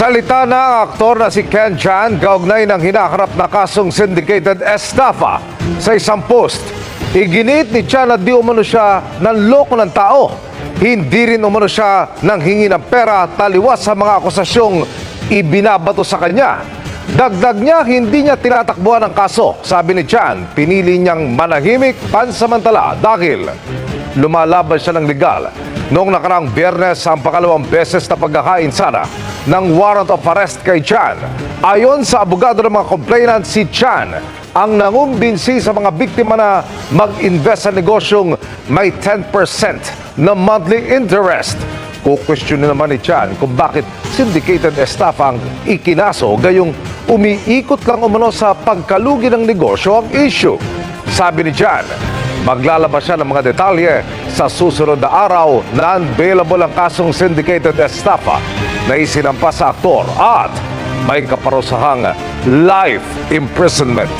Salita na ang aktor na si Ken Chan kaugnay ng hinaharap na kasong syndicated estafa sa isang post. Iginit ni Chan na di umano siya nanloko ng tao. Hindi rin umano siya nang hingi ng pera taliwas sa mga akusasyong ibinabato sa kanya. Dagdag niya, hindi niya tinatakbuhan ang kaso. Sabi ni Chan, pinili niyang manahimik pansamantala dahil lumalaban siya ng legal. Noong nakaraang biyernes, ang pakalawang beses na pagkakain sana ng warrant of arrest kay Chan. Ayon sa abogado ng mga complainant, si Chan ang nangumbinsi sa mga biktima na mag-invest sa negosyong may 10% na monthly interest. Kukwestiyonin naman ni Chan kung bakit syndicated staff ang ikinaso gayong umiikot lang umano sa pagkalugi ng negosyo ang issue. Sabi ni Chan, maglalabas siya ng mga detalye sa susunod na araw na unbailable ang kasong syndicated estafa na isinampa sa aktor at may kaparusahang life imprisonment.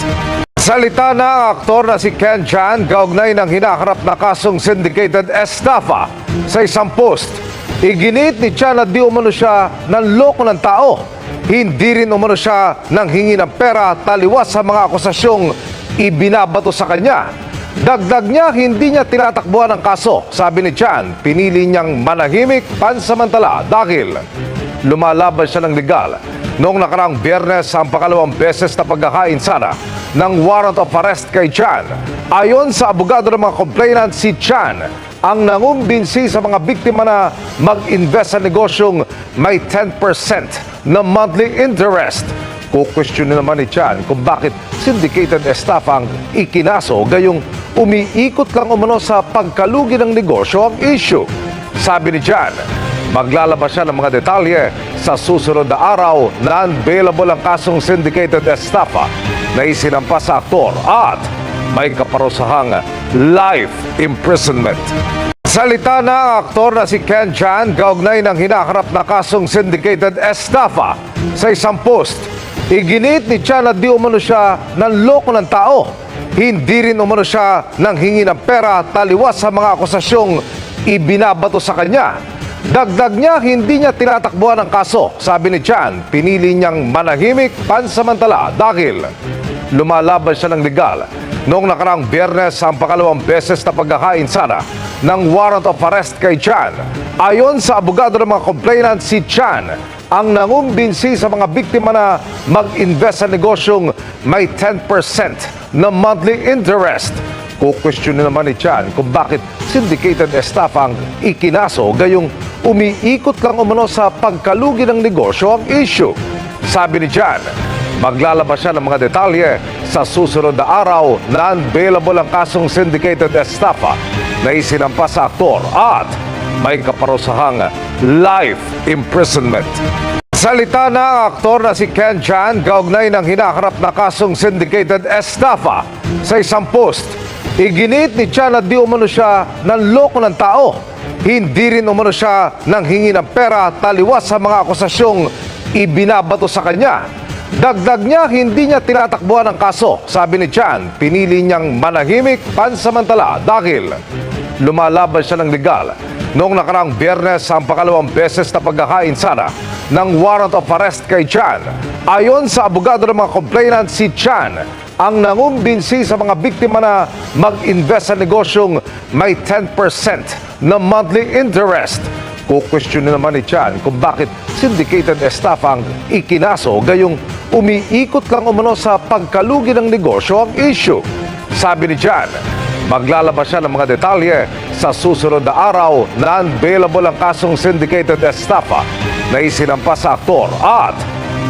Salita na ang aktor na si Ken Chan kaugnay ng hinaharap na kasong syndicated estafa sa isang post. Iginit ni Chan na di umano siya nanloko ng tao. Hindi rin umano siya nang hingi ng pera taliwas sa mga akusasyong ibinabato sa kanya. Dagdag niya, hindi niya tinatakbuhan ang kaso. Sabi ni Chan, pinili niyang manahimik pansamantala dahil lumalaban siya ng legal. Noong nakaraang biyernes, ang pakalawang beses na pagkakain sana ng warrant of arrest kay Chan. Ayon sa abogado ng mga complainant, si Chan ang nangumbinsi sa mga biktima na mag-invest sa negosyong may 10% na monthly interest. Kukwestiyonin naman ni Chan kung bakit syndicated staff ang ikinaso gayong umiikot lang umano sa pagkalugi ng negosyo ang issue. Sabi ni Chan, maglalabas siya ng mga detalye sa susunod na araw na unbailable ang kasong syndicated estafa na isinampa sa aktor at may kaparusahang life imprisonment. Salita na ang aktor na si Ken Chan kaugnay ng hinaharap na kasong syndicated estafa sa isang post. Iginit ni Chan na di umano siya nanloko ng tao. Hindi rin umano siya nang hingi ng pera taliwas sa mga akusasyong ibinabato sa kanya. Dagdag niya, hindi niya tinatakbuhan ang kaso. Sabi ni Chan, pinili niyang manahimik pansamantala dahil lumalaban siya ng legal. Noong nakaraang biyernes, ang pakalawang beses na pagkakain sana ng warrant of arrest kay Chan. Ayon sa abogado ng mga complainant, si Chan ang nangumbinsi sa mga biktima na mag-invest sa negosyong may 10% na monthly interest. Kukwestiyonin naman ni Chan kung bakit syndicated staff ang ikinaso gayong umiikot lang umano sa pagkalugi ng negosyo ang issue. Sabi ni Chan, maglalabas siya ng mga detalye sa susunod na araw na unbailable ang kasong syndicated estafa na isinampa sa aktor at may kaparusahang life imprisonment. Salita na ang aktor na si Ken Chan kaugnay ng hinaharap na kasong syndicated estafa sa isang post. Iginit ni Chan na di umano siya nanloko ng tao. Hindi rin umano siya nang hingi ng pera taliwas sa mga akusasyong ibinabato sa kanya. Dagdag niya, hindi niya tinatakbuhan ang kaso. Sabi ni Chan, pinili niyang manahimik pansamantala dahil lumalaban siya ng legal. Noong nakaraang biyernes, ang pakalawang beses na pagkakain sana ng warrant of arrest kay Chan. Ayon sa abogado ng mga complainant, si Chan ang nangumbinsi sa mga biktima na mag-invest sa negosyong may 10% na monthly interest. Kukwestiyonin naman ni Chan kung bakit syndicated staff ang ikinaso gayong umiikot lang umano sa pagkalugi ng negosyo ang issue. Sabi ni Chan, maglalabas siya ng mga detalye sa susunod na araw na unbailable ang kasong syndicated estafa na isinampa sa aktor at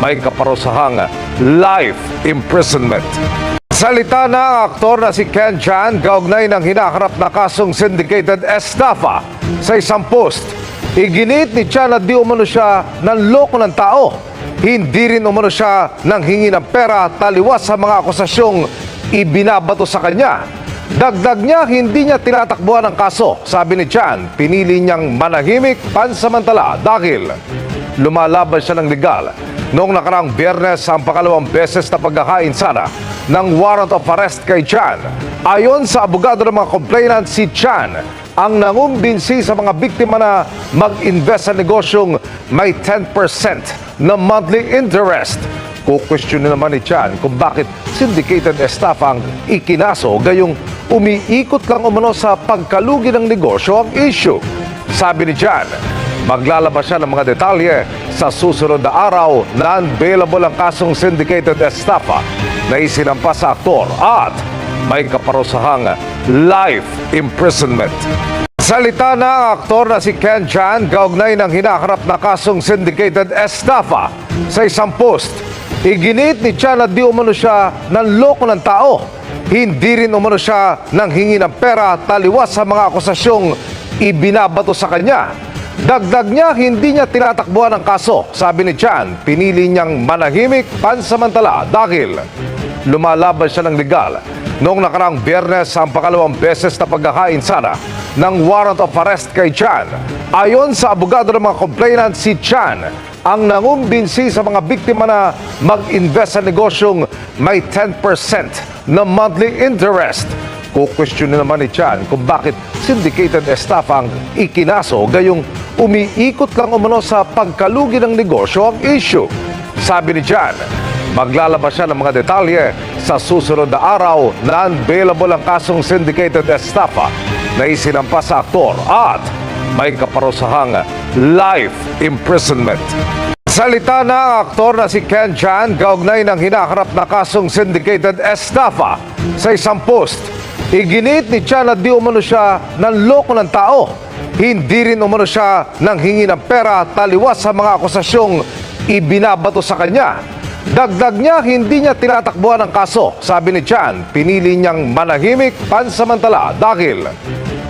may kaparusahang life imprisonment. Salita na ang aktor na si Ken Chan kaugnay ng hinaharap na kasong syndicated estafa sa isang post. Iginit ni Chan na di umano siya nanloko ng tao. Hindi rin umano siya nang hingi ng pera taliwas sa mga akusasyong ibinabato sa kanya. Dagdag niya, hindi niya tinatakbuhan ang kaso. Sabi ni Chan, pinili niyang manahimik pansamantala dahil lumalaban siya ng legal. Noong nakaraang biyernes, ang pakalawang beses na pagkakain sana ng warrant of arrest kay Chan. Ayon sa abogado ng mga complainant, si Chan ang nangumbinsi sa mga biktima na mag-invest sa negosyong may 10% na monthly interest. Kukwestiyon naman ni Chan kung bakit syndicated estafa ang ikinaso gayong umiikot lang umano sa pagkalugi ng negosyo ang issue. Sabi ni Chan, maglalabas siya ng mga detalye sa susunod na araw na unbailable ang kasong syndicated estafa na isinampa sa aktor at may kaparusahang life imprisonment. Salita na ang aktor na si Ken Chan kaugnay ng hinaharap na kasong syndicated estafa sa isang post. Iginit ni Chan na di umano siya nanloko ng tao. Hindi rin umano siya nang hingi ng pera taliwas sa mga akusasyong ibinabato sa kanya. Dagdag niya, hindi niya tinatakbuhan ang kaso. Sabi ni Chan, pinili niyang manahimik pansamantala dahil lumalaban siya ng legal. Noong nakarang biyernes, ang pakalawang beses na pagkakain sana ng warrant of arrest kay Chan. Ayon sa abogado ng mga complainant, si Chan ang nangumbinsi sa mga biktima na mag-invest sa negosyong may 10% na monthly interest. Kukwestiyon naman ni Chan kung bakit syndicated estafa ang ikinaso gayong umiikot lang umano sa pagkalugi ng negosyo ang issue. Sabi ni Chan, maglalabas siya ng mga detalye sa susunod na araw na unbailable ang kasong syndicated estafa na isinampa sa aktor at may kaparusahang life imprisonment. Salita na ang aktor na si Ken Chan kaugnay ng hinaharap na kasong syndicated estafa sa isang post. Iginit ni Chan na di umano siya nanloko ng tao. Hindi rin umano siya nang hingi ng pera taliwas sa mga akusasyong ibinabato sa kanya. Dagdag niya, hindi niya tinatakbuhan ang kaso. Sabi ni Chan, pinili niyang manahimik pansamantala dahil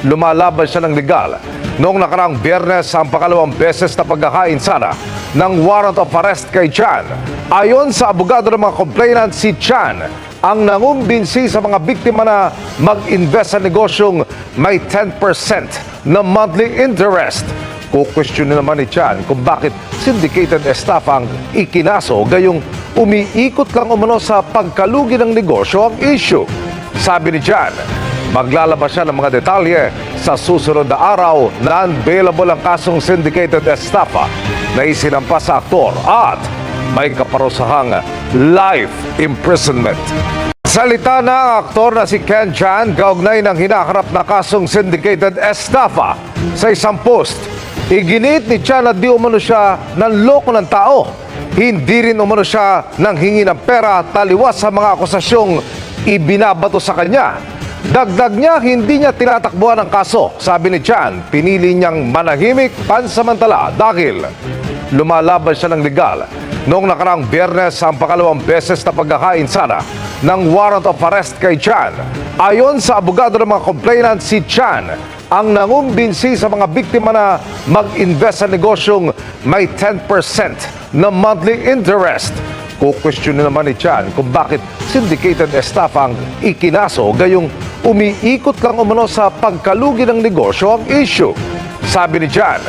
lumalaban siya ng legal. Noong nakarang biyernes, ang pakalawang beses na pagkakain sana ng warrant of arrest kay Chan. Ayon sa abogado ng mga complainant, si Chan ang nangumbinsi sa mga biktima na mag-invest sa negosyong may 10% na monthly interest. Kukwestiyon naman ni Chan kung bakit syndicated estafa ang ikinaso gayong umiikot lang umano sa pagkalugi ng negosyo ang issue. Sabi ni Chan, maglalabas siya ng mga detalye sa susunod na araw na unbailable ang kasong syndicated estafa na isinampa sa aktor at may kaparusahang life imprisonment. Salita na ang aktor na si Ken Chan kaugnay ng hinaharap na kasong syndicated estafa sa isang post. Iginit ni Chan na di umano siya nanloko ng tao. Hindi rin umano siya nang hingi ng pera taliwas sa mga akusasyong ibinabato sa kanya. Dagdag niya, hindi niya tinatakbuhan ang kaso. Sabi ni Chan, pinili niyang manahimik pansamantala dahil lumalaban siya ng legal. Noong nakarang biyernes, ang pakalawang beses na pagkakain sana ng warrant of arrest kay Chan. Ayon sa abogado ng mga complainant, si Chan ang nangumbinsi sa mga biktima na mag-invest sa negosyong may 10% na monthly interest. Kukwestiyon naman ni Chan kung bakit syndicated estafa ang ikinaso gayong umiikot lang umano sa pagkalugi ng negosyo ang issue. Sabi ni Chan,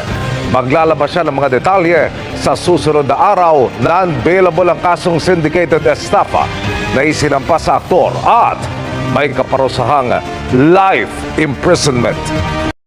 maglalabas siya ng mga detalye sa susunod na araw na unbailable ang kasong syndicated estafa na isinampa sa aktor at may kaparusahang life imprisonment.